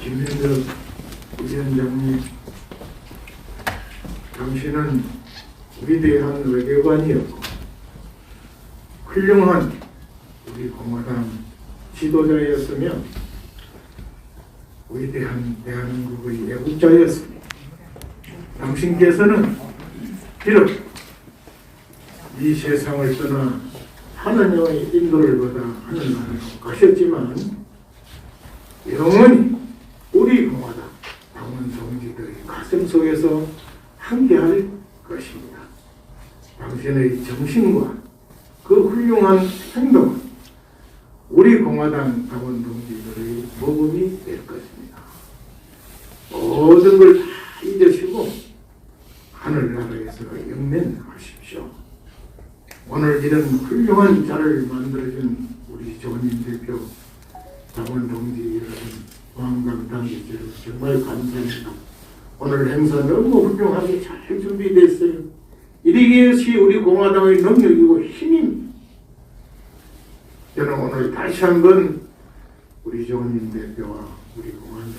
김현덕 위원장님, 당신은 위대한 외교관이었고 훌륭한 우리 공화당 지도자였으며 위대한 대한민국의 애국자였습니다. 당신께서는 비록 이 세상을 떠나 하나님의 인도를 받아 하늘나라로 가셨지만 영원히 우리 공화당 당원 동지들의 가슴 속에서 함께할 것입니다. 당신의 정신과 그 훌륭한 행동은 우리 공화당 당원 동지들의 모범이 될 것입니다. 모든 걸 다 잊으시고 하늘나라에서 영면하십시오. 오늘 이런 훌륭한 자를 만들어준 우리 조님 대표 당원 동지 여러분, 왕강 당지 여러분 정말 감사합니다. 오늘 행사 너무 훌륭하게 잘 준비됐어요. 이것이 우리 공화당의 능력이고 힘입니다. 저는 오늘 다시 한 번 우리 조님 대표와 우리 공화당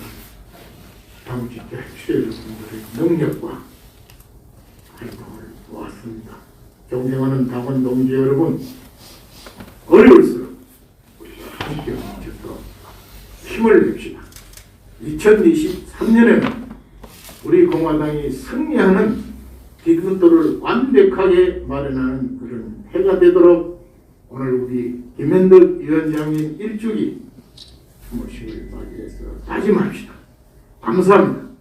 당직자 여러분들의 능력과 활동을 보았습니다. 존경하는 당원 동지 여러분, 어려울수록 우리가 함께 힘을 냅시다. 2023년에는 우리 공화당이 승리하는 기근도를 완벽하게 마련하는 그런 해가 되도록 오늘 우리 김현덕 위원장님 일주기 모식을 맞이해서 다짐합시다. 감사합니다.